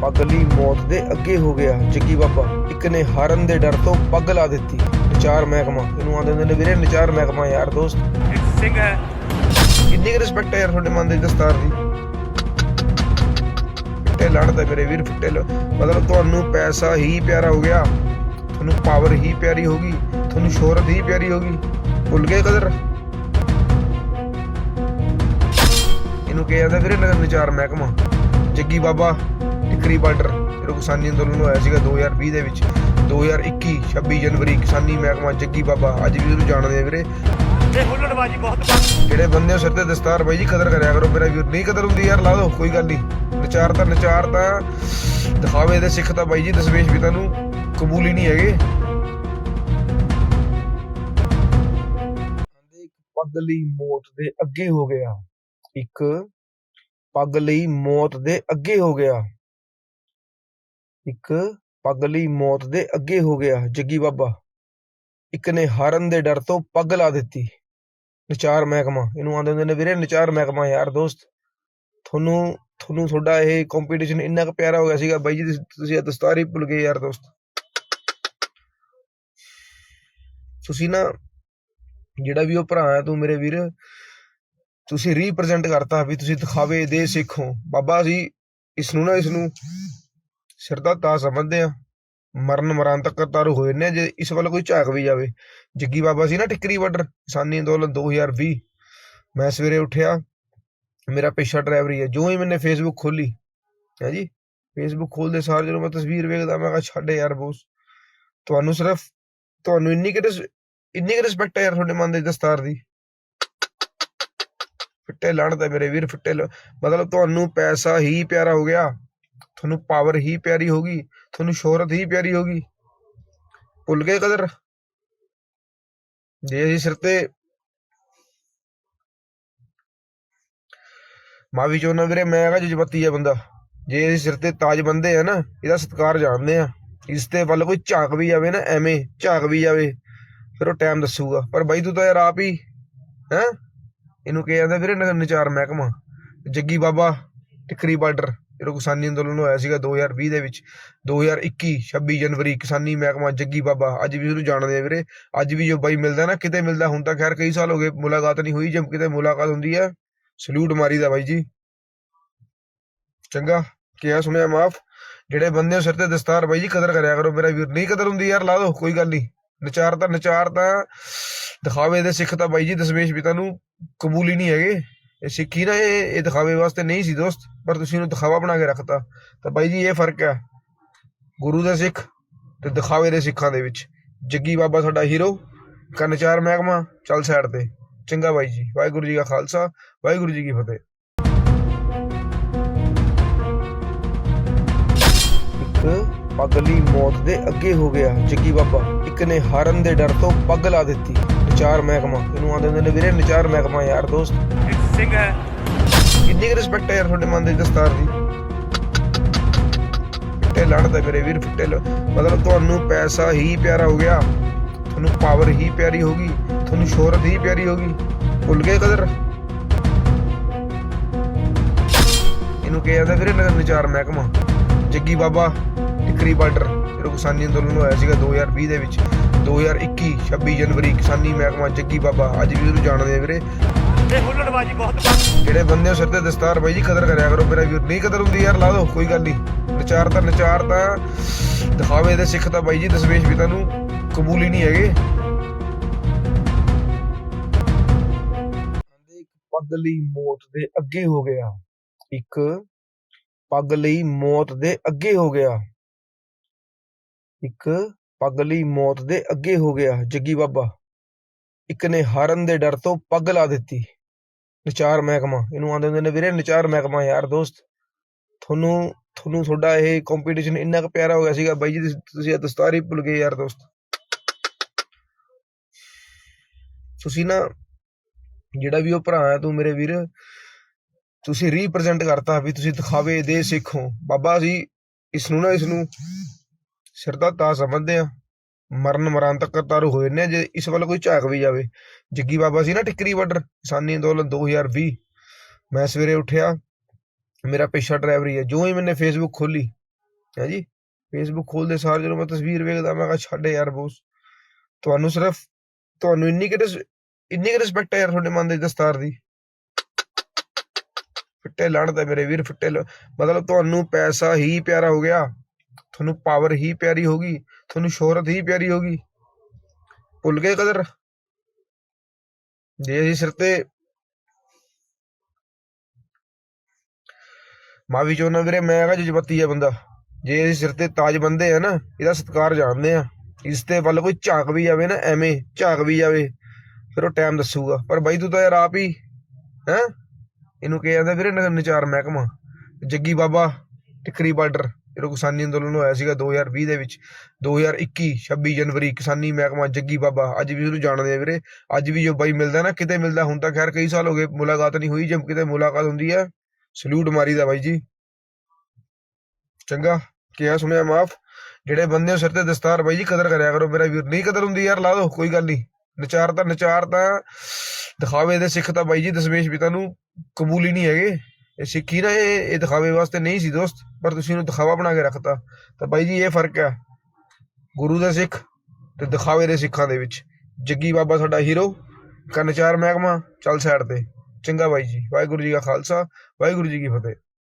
ਪੱਗ ਲਈ ਮੌਤ ਦੇ ਅੱਗੇ ਹੋ ਗਿਆ। ਜੱਗੀ ਬਾਬਾ, ਇੱਕ ਨੇ ਹਾਰਨ ਦੇ ਡਰ ਤੋਂ ਪੱਗ ਲਾ ਦਿੱਤੀ। ਨਚਾਰ ਮਹਿਕਮਾ, ਇਹਨੂੰ ਆਂਦੇ ਹੁੰਦੇ ਨੇ ਵੀਰੇ, ਨਚਾਰ ਮਹਿਕਮਾ ਯਾਰ, ਦੋਸਤ। ਸਿੰਘ ਹੈ ਕਿੰਨੀ ਰਿਸਪੈਕਟ ਹੈ ਯਾਰ ਤੁਹਾਡੇ ਮਨ ਦੇ ਦਸਤਾਰ ਦੀ। ਫਿੱਟੇ ਲੜਦਾ ਮੇਰੇ ਵੀਰ, ਫਿੱਟੇ ਲ- ਮਤਲਬ ਤੁਹਾਨੂੰ ਪੈਸਾ ਹੀ ਪਿਆਰਾ ਹੋ ਗਿਆ। ਤੁਹਾਨੂੰ ਪਾਵਰ ਹੀ ਪਿਆਰੀ ਹੋ ਗਈ। ਤੁਹਾਨੂੰ ਸ਼ੋਹਰਤ ਹੀ ਪਿਆਰੀ ਹੋ ਗਈ। ਭੁੱਲ ਗਏ ਕਦਰ? ਇਹਨੂੰ ਕਿਹਾ ਜਾਂਦਾ ਵੀਰੇ, ਨਗਰ ਨਿਚਾਰ ਮਹਿਕਮਾ। ਜੱਗੀ ਬਾਬਾ ਟਿਕਰੀ ਬਾਰਡਰ ਜਿਹੜਾ ਕਿਸਾਨੀ ਅੰਦੋਲਨ ਹੋਇਆ ਸੀਗਾ 2020 ਦੇ ਵਿੱਚ 2021 26 ਜਨਵਰੀ ਕਿਸਾਨੀ ਮਹਿਕਮਾ ਜੱਗੀ ਬਾਬਾ ਅੱਜ ਵੀ ਉਹਨੂੰ ਜਾਣਦੇ ਆ ਵੀਰੇ। ਇਹ ਹੁੱਲੜਬਾਜੀ ਬਹੁਤ ਜਿਹੜੇ ਬੰਦੇ ਸਿਰ ਤੇ ਦਸਤਾਰ ਬਾਈ ਜੀ ਕਦਰ ਕਰਿਆ ਕਰੋ ਮੇਰਾ ਵੀਰ। ਨਹੀਂ ਕਦਰ ਹੁੰਦੀ ਯਾਰ ਲਾ ਦੋ ਕੋਈ ਗੱਲ ਨਹੀਂ। ਨਚਾਰ ਤਾਂ ਨਚਾਰ ਤਾਂ ਦਿਖਾਵੇ ਦੇ ਸਿੱਖ ਤਾਂ ਬਾਈ ਜੀ ਦਸਵੇਸ਼ ਵੀ ਤੁਹਾਨੂੰ ਕਬੂਲ ਹੀ ਨਹੀਂ ਹੈਗੇ। ਪੱਗ ਲਈ ਮੌਤ ਦੇ ਅੱਗੇ ਹੋ ਗਿਆ। ਇੱਕ ਪੱਗ ਲਈ ਮੌਤ ਦੇ ਅੱਗੇ ਹੋ ਗਿਆ। ਇੱਕ ਪੱਗ ਲਈ ਮੌਤ ਦੇ ਅੱਗੇ ਹੋ ਗਿਆ, ਜੱਗੀ ਬਾਬਾ। ਇੱਕ ਨੇ ਹਾਰਨ ਦੇ ਡਰ ਤੋਂ ਪੱਗ ਲਾ ਦਿੱਤੀ। ਨਚਾਰ ਮਹਿਕਮਾ, ਇਹਨੂੰ ਆਂਦੇ ਹੁੰਦੇ ਨੇ ਵੀਰੇ, ਨਚਾਰ ਮਹਿਕਮਾ ਯਾਰ ਦੋਸਤ। ਤੁਹਾਨੂੰ ਤੁਹਾਨੂੰ ਤੁਹਾਡਾ ਇਹ ਕੰਪੀਟੀਸ਼ਨ ਇੰਨਾ ਕੁ ਪਿਆਰਾ ਹੋ ਗਿਆ ਸੀਗਾ, ਬਾਈ ਜੀ, ਤੁਸੀਂ- ਇਹ ਦਸਤਾਰ ਭੁੱਲ ਗਏ ਯਾਰ ਦੋਸਤ। ਤੁਸੀਂ ਨਾ, ਜਿਹੜਾ ਵੀ ਉਹ ਭਰਾ ਆ ਤੂੰ ਮੇਰੇ ਵੀਰ, ਤੁਸੀਂ ਰੀਪ੍ਰੈਜ਼ੈਂਟ ਕਰਤਾ ਵੀ ਤੁਸੀਂ ਦਿਖਾਵੇ ਦੇ ਸਿੱਖੋ ਬਾਬਾ ਜੀ ਇਸ ਨੂੰ ਨਾ ਇਸ ਨੂੰ ਸਿਰ ਦਾ ਸਮਝਦੇ ਆ। ਮਰਨ ਮਰਨ ਤੱਕ ਤਾਰੂ ਹੋਏ ਨੇ ਜੇ ਇਸ ਵੱਲ ਕੋਈ ਝਾਕ ਵੀ ਜਾਵੇ। ਜੱਗੀ ਬਾਬਾ ਸੀ ਨਾ ਟਿੱਕਰੀ ਬਾਰਡਰ ਕਿਸਾਨੀ ਅੰਦੋਲਨ 2020 ਮੈਂ ਸਵੇਰੇ ਉੱਠਿਆ, ਮੇਰਾ ਪੇਸ਼ਾ ਡਰਾਈਵਰੀ ਹੈ ਜੋ ਹੀ ਮੈਨੇ ਫੇਸਬੁੱਕ ਖੋਲੀ ਹੈ ਜੀ? ਫੇਸਬੁੱਕ ਖੋਲਦੇ ਸਾਰ ਜਦੋਂ ਮੈਂ ਤਸਵੀਰ ਵੇਖਦਾ, ਮੈਂ ਕਿਹਾ, ਛੱਡ ਯਾਰ ਬੋਸ, ਤੁਹਾਨੂੰ ਸਿਰਫ, ਤੁਹਾਨੂੰ ਇੰਨੀ ਕਿ ਇੰਨੀ ਕਿ ਰਿਸਪੈਕਟ ਹੈ ਯਾਰ ਤੁਹਾਡੇ ਮਨ ਦੇ ਦਸਤਾਰ ਦੀ। ਫਿੱਟੇ ਲੜਦਾ ਮੇਰੇ ਵੀਰ, ਫਿੱਟੇ ਮਤਲਬ ਤੁਹਾਨੂੰ ਪੈਸਾ ਹੀ ਪਿਆਰਾ ਹੋ ਗਿਆ। ਤੁਹਾਨੂੰ ਪਾਵਰ ਹੀ ਪਿਆਰੀ ਹੋ ਗਈ, ਤੁਹਾਨੂੰ ਸ਼ੋਹਰਤ ਹੀ ਪਿਆਰੀ ਹੋ ਗਈ। ਭੁੱਲ ਗਏ ਕਦਰ? ਜੇ ਅਸੀਂ ਸਿਰ ਤੇ ਮਾਵੀ ਚੋਨਾ ਵੀਰੇ, ਮੈਂ ਹੈਗਾ ਜਜ਼ਬਾਤੀ ਆ ਬੰਦਾ। ਜੇ ਅਸੀਂ ਸਿਰ ਤੇ ਤਾਜ ਬੰਦੇ ਆ ਨਾ, ਇਹਦਾ ਸਤਿਕਾਰ ਜਾਣਦੇ ਆ ਇਸ ਤੇ ਵੱਲ ਕੋਈ ਝਾਕ ਵੀ ਜਾਵੇ ਨਾ, ਐਵੇਂ ਝਾਕ ਵੀ ਜਾਵੇ, ਫਿਰ ਉਹ ਟਾਈਮ ਦੱਸੂਗਾ। ਪਰ ਬਾਈ, ਤੂੰ ਤਾਂ ਯਾਰ ਆਪ ਹੀ, ਹੈ? ਇਹਨੂੰ ਕਿਹਾ ਜਾਂਦਾ ਵੀਰੇ ਨਚਾਰ ਮਹਿਕਮਾ। ਜੱਗੀ ਬਾਬਾ, ਟਿਕਰੀ ਬਾਰਡਰ। ਜਿਹੜਾ ਕਿਸਾਨੀ ਅੰਦੋਲਨ ਹੋਇਆ ਸੀਗਾ 2020 ਦੇ ਵਿੱਚ। 2021 26 ਜਨਵਰੀ, ਕਿਸਾਨੀ ਮਹਿਕਮਾ ਜੱਗੀ ਬਾਬਾ। ਅੱਜ ਵੀ ਉਹਨੂੰ ਜਾਣਦੇ ਆ ਵੀਰੇ। ਅੱਜ ਵੀ ਜੋ ਬਾਈ ਮਿਲਦਾ ਨਾ, ਕਿਤੇ ਮਿਲਦਾ। ਹੁਣ ਤਾਂ ਖੈਰ ਕਈ ਸਾਲ ਹੋ ਗਏ, ਮੁਲਾਕਾਤ ਨਹੀਂ ਹੋਈ, ਜਦ ਕਿਤੇ ਮੁਲਾਕਾਤ ਹੁੰਦੀ ਹੈ ਸਲੂਟ ਮਾਰੀਦਾ ਬਾਈ ਜੀ। ਚੰਗਾ ਕਿਹਾ ਸੁਣਿਆ ਮਾਫ। ਜਿਹੜੇ ਬੰਦੇ ਸਿਰ ਤੇ ਦਸਤਾਰ ਬਾਈ ਜੀ, ਕਦਰ ਕਰਿਆ ਕਰੋ। ਮੇਰਾ ਵੀਰ ਨਹੀਂ ਕਦਰ ਹੁੰਦੀ ਯਾਰ, ਲਾ ਦੋ, ਕੋਈ ਗੱਲ ਨਹੀਂ। ਨਚਾਰ ਤਾਂ ਨਚਾਰ ਤਾਂ ਦਿਖਾਵੇ ਦੇ ਸਿੱਖ ਤਾਂ ਬਾਈ ਜੀ, ਦਸਵੇਸ਼ ਵੀ ਤੁਹਾਨੂੰ ਕਬੂਲ ਹੀ ਨਹੀਂ ਹੈਗੇ। ਇਹ ਸਿੱਖੀ ਨਾ ਇਹ ਦਿਖਾਵੇ ਵਾਸਤੇ ਨਹੀਂ ਸੀ ਦੋਸਤ। ਪਰ ਤੁਸੀਂ ਇਹਨੂੰ ਦਿਖਾਵਾ ਬਣਾ ਕੇ ਰੱਖਤਾ। ਤਾਂ ਬਾਈ ਜੀ, ਇਹ ਫ਼ਰਕ ਹੈ। ਗੁਰੂ ਦਾ ਸਿੱਖ ਤੇ ਦਿਖਾਵੇ ਦੇ ਸਿੱਖਾਂ ਦੇ ਵਿੱਚ। ਜੱਗੀ ਬਾਬਾ ਸਾਡਾ ਹੀਰੋ ਕੰਨਚਾਰ ਮਹਿਕਮਾ, ਚੱਲ ਸਾਈਡ ਤੇ। ਚੰਗਾ ਬਾਈ ਜੀ, ਵਾਹਿਗੁਰੂ ਜੀ ਕਾ ਖਾਲਸਾ, ਵਾਹਿਗੁਰੂ ਜੀ ਕੀ ਫਤਿਹ। ਇੱਕ ਪੱਗ ਲਈ ਮੌਤ ਦੇ ਅੱਗੇ ਹੋ ਗਿਆ ਜੱਗੀ ਬਾਬਾ। ਇੱਕ ਨੇ ਹਾਰਨ ਦੇ ਡਰ ਤੋਂ ਪੱਗ ਲਾ ਦਿੱਤੀ। ਨਚਾਰ ਮਹਿਕਮਾ, ਇਹਨੂੰ ਆਂਦੇ ਨੇ ਵੀਰੇ, ਨਚਾਰ ਮਹਿਕਮਾ ਯਾਰ ਦੋਸਤ। ਇੱਕ ਸਿੰਘ ਹੈ। ਕਿੰਨੀ ਕੁ ਰਿਸਪੈਕਟ ਹੈ ਯਾਰ ਤੁਹਾਡੇ ਮਨ ਦੇ ਦਸਤਾਰ ਦੀ। ਫਿੱਟੇ ਲੜਦਾ ਮੇਰੇ ਵੀਰ, ਫਿੱਟੇ ਮਤਲਬ ਤੁਹਾਨੂੰ ਪੈਸਾ ਹੀ ਪਿਆਰਾ ਹੋ ਗਿਆ, ਤੁਹਾਨੂੰ ਪਾਵਰ ਹੀ ਪਿਆਰੀ ਹੋ ਤੁਹਾਨੂੰ ਸ਼ੋਹਰਤ ਹੀ ਪਿਆਰੀ ਹੋ ਭੁੱਲ ਗਏ ਕਦਰ? ਇਹਨੂੰ ਕਿਹਾ ਜਾਂਦਾ ਵੀਰੇ ਨਗਰ ਨਿਚਾਰ ਮਹਿਕਮਾ। ਜੱਗੀ ਬਾਬਾ, ਟਿਕਰੀ ਬਾਰਡਰ। ਜਿਹੜਾ ਕਿਸਾਨੀ ਅੰਦੋਲਨ ਹੋਇਆ ਸੀਗਾ 2020 ਦੇ ਵਿੱਚ। 2021 26 ਜਨਵਰੀ ਕਿਸਾਨੀ ਮਹਿਕਮਾ ਜੱਗੀ ਬਾਬਾ। ਅੱਜ ਵੀ ਉਹਨੂੰ ਜਾਣਦੇ ਆ ਵੀਰੇ। ਇਹ ਹੁੱਲੜਬਾਜੀ ਬਹੁਤ ਜਿਹੜੇ ਬੰਦੇ ਸਿਰ ਤੇ ਦਸਤਾਰ ਬਾਈ ਜੀ, ਕਦਰ ਕਰਿਆ ਕਰੋ, ਮੇਰਾ ਵੀਰ ਨਹੀਂ ਕਦਰ ਹੁੰਦੀ ਯਾਰ, ਲਾ ਦੋ, ਕੋਈ ਗੱਲ ਨਹੀਂ। ਨਚਾਰ ਤਾਂ ਨਚਾਰ ਤਾਂ ਦਿਖਾਵੇ ਦੇ ਸਿੱਖ ਤਾਂ ਬਾਈ ਜੀ, ਦਸਵੇਸ਼ ਵੀ ਤੁਹਾਨੂੰ ਕਬੂਲ ਹੀ ਨਹੀਂ ਹੈਗੇ। ਪੱਗ ਲਈ ਮੌਤ ਦੇ ਅੱਗੇ ਹੋ ਗਿਆ। ਇੱਕ ਪੱਗ ਲਈ ਮੌਤ ਦੇ ਅੱਗੇ ਹੋ ਗਿਆ। ਇੱਕ ਪੱਗ ਲਈ ਮੌਤ ਦੇ ਅੱਗੇ ਹੋ ਗਿਆ, ਜੱਗੀ ਬਾਬਾ। ਇੱਕ ਨੇ ਹਾਰਨ ਦੇ ਡਰ ਤੋਂ ਪੱਗ ਲਾ ਦਿੱਤੀ। ਨਚਾਰ ਮਹਿਕਮਾ, ਇਹਨੂੰ ਆਂਦੇ ਹੁੰਦੇ ਨੇ ਵੀਰੇ ਨਚਾਰ ਮਹਿਕਮਾ ਯਾਰ ਦੋਸਤ। ਤੁਹਾਨੂੰ ਤੁਹਾਨੂੰ ਤੁਹਾਡਾ ਇਹ ਕੰਪੀਟੀਸ਼ਨ ਇੰਨਾ ਕੁ ਪਿਆਰਾ ਹੋ ਗਿਆ ਸੀਗਾ, ਬਾਈ ਜੀ ਤੁਸੀਂ- ਇਹ ਦਸਤਾਰ ਭੁੱਲ ਗਏ ਯਾਰ ਦੋਸਤ। ਤੁਸੀਂ ਨਾ, ਜਿਹੜਾ ਵੀ ਉਹ ਭਰਾ ਹੈ ਤੂੰ ਮੇਰੇ ਵੀਰ, ਤੁਸੀਂ ਰੀਪ੍ਰੈਜ਼ੈਂਟ ਕਰਤਾ ਵੀ ਤੁਸੀਂ ਦਿਖਾਵੇ ਦੇ ਸਿੱਖੋ ਬਾਬਾ ਜੀ ਇਸ ਨੂੰ ਨਾ ਇਸ ਨੂੰ ਸਿਰ ਦਾ ਤਾਜ ਸਮਝਦੇ ਆ। ਮਰਨ ਮਰਨ ਤੱਕ ਤਾਰੂ ਹੋਏ ਨੇ, ਜੇ ਇਸ ਵੱਲ ਕੋਈ ਝਾਕ ਵੀ ਜਾਵੇ। ਜੱਗੀ ਬਾਬਾ ਸੀ ਨਾ ਟਿੱਕਰੀ ਬਾਰਡਰ ਕਿਸਾਨੀ ਅੰਦੋਲਨ 2020 ਮੈਂ ਸਵੇਰੇ ਉੱਠਿਆ, ਮੇਰਾ ਪੇਸ਼ਾ ਡਰਾਈਵਰੀ ਹੈ ਜੋ ਹੀ ਮੈਨੇ ਫੇਸਬੁੱਕ ਖੋਲੀ ਹੈ ਜੀ? ਫੇਸਬੁੱਕ ਖੋਲਦੇ ਸਾਰ ਜਦੋਂ ਮੈਂ ਤਸਵੀਰ ਵੇਖਦਾ, ਮੈਂ ਕਿਹਾ, ਛੱਡ ਯਾਰ ਬੋਸ, ਤੁਹਾਨੂੰ ਸਿਰਫ, ਤੁਹਾਨੂੰ ਇੰਨੀ ਕਿ ਇੰਨੀ ਕਿ ਰਿਸਪੈਕਟ ਹੈ ਯਾਰ ਤੁਹਾਡੇ ਮਨ ਦੇ ਦਸਤਾਰ ਦੀ। ਫਿੱਟੇ ਲੜਦਾ ਮੇਰੇ ਵੀਰ, ਫਿੱਟੇ ਮਤਲਬ ਤੁਹਾਨੂੰ ਪੈਸਾ ਹੀ ਪਿਆਰਾ ਹੋ ਗਿਆ। ਤੁਹਾਨੂੰ ਪਾਵਰ ਹੀ ਪਿਆਰੀ ਹੋਗੀ ਤੁਹਾਨੂੰ ਸ਼ੋਹਰਤ ਹੀ ਪਿਆਰੀ ਹੋਗੀ ਭੁੱਲ ਗਏ ਕਦਰ? ਜੇ ਅਸੀਂ ਸਿਰ ਤੇ ਮਾਂ ਵੀ ਚਾਹੁੰਦਾ ਵੀਰੇ, ਮੈਂ ਹੈਗਾ ਜਜ਼ਬਾਤੀ ਆ ਬੰਦਾ। ਜੇ ਅਸੀਂ ਸਿਰ ਤੇ ਤਾਜ ਬੰਦੇ ਆ ਨਾ, ਇਹਦਾ ਸਤਿਕਾਰ ਜਾਣਦੇ ਆ। ਇਸ ਤੇ ਵੱਲ ਕੋਈ ਝਾਕ ਵੀ ਜਾਵੇ ਨਾ, ਐਵੇਂ ਝਾਕ ਵੀ ਜਾਵੇ, ਫਿਰ ਉਹ ਟਾਈਮ ਦੱਸੂਗਾ। ਪਰ ਬਾਈ ਤੂੰ ਤਾਂ ਯਾਰ ਆਪ ਹੀ, ਹੈ? ਇਹਨੂੰ ਕਿਹਾ ਜਾਂਦਾ ਵੀਰੇ ਨਚਾਰ ਮਹਿਕਮਾ। ਜੱਗੀ ਬਾਬਾ, ਟਿਕਰੀ ਬਾਰਡਰ। ਜਦੋਂ ਕਿਸਾਨੀ ਅੰਦੋਲਨ ਹੋਇਆ ਸੀਗਾ 2020 ਦੇ ਵਿੱਚ। 2021 26 ਜਨਵਰੀ, ਕਿਸਾਨੀ ਮਹਿਕਮਾ ਜੱਗੀ ਬਾਬਾ, ਅੱਜ ਵੀ ਉਹਨੂੰ ਜਾਣਦੇ ਆ ਵੀਰੇ। ਅੱਜ ਵੀ ਜੋ ਬਾਈ ਮਿਲਦਾ ਨਾ, ਕਿਤੇ ਮਿਲਦਾ, ਹੁਣ ਤਾਂ ਖੈਰ ਕਈ ਸਾਲ ਹੋ ਗਏ, ਮੁਲਾਕਾਤ ਨਹੀਂ ਹੋਈ, ਜਦ ਕਿਤੇ ਮੁਲਾਕਾਤ ਹੁੰਦੀ ਆ, ਸਲੂਟ ਮਾਰੀਦਾ ਬਾਈ ਜੀ। ਚੰਗਾ, ਕਿਹਾ ਸੁਣਿਆ, ਮਾਫ। ਜਿਹੜੇ ਬੰਦੇ ਸਿਰ ਤੇ ਦਸਤਾਰ, ਬਾਈ ਜੀ, ਕਦਰ ਕਰਿਆ ਕਰੋ। ਮੇਰਾ ਵੀਰ, ਨਹੀਂ ਕਦਰ ਹੁੰਦੀ ਯਾਰ, ਲਾ ਦੋ, ਕੋਈ ਗੱਲ ਨਹੀਂ। ਨਚਾਰ ਤਾਂ ਨਚਾਰ ਤਾਂ ਦਿਖਾਵੇ ਦੇ ਸਿੱਖ ਤਾਂ ਬਾਈ ਜੀ ਦਸ਼ਮੇਸ਼ ਪਿਤਾ ਨੂੰ ਕਬੂਲ ਹੀ ਨਹੀਂ ਹੈਗੇ। ਸਿੱਖੀ ਨਾ ਇਹ ਇਹ ਦਿਖਾਵੇ ਵਾਸਤੇ ਨਹੀਂ ਸੀ ਦੋਸਤ, ਪਰ ਤੁਸੀਂ ਇਹਨੂੰ ਦਿਖਾਵਾ ਬਣਾ ਕੇ ਰੱਖਤਾ। ਤਾਂ ਬਾਈ ਜੀ, ਇਹ ਫ਼ਰਕ ਹੈ ਗੁਰੂ ਦਾ ਸਿੱਖ ਤੇ ਦਿਖਾਵੇ ਦੇ ਸਿੱਖਾਂ ਦੇ ਵਿੱਚ। ਜੱਗੀ ਬਾਬਾ ਸਾਡਾ ਹੀਰੋ, ਕੰਨਚਾਰ ਮਹਿਕਮਾ, ਚੱਲ ਸਾਈਡ ਤੇ। ਚੰਗਾ ਬਾਈ ਜੀ, ਵਾਹਿਗੁਰੂ ਜੀ ਕਾ ਖਾਲਸਾ, ਵਾਹਿਗੁਰੂ ਜੀ ਕੀ ਫਤਿਹ।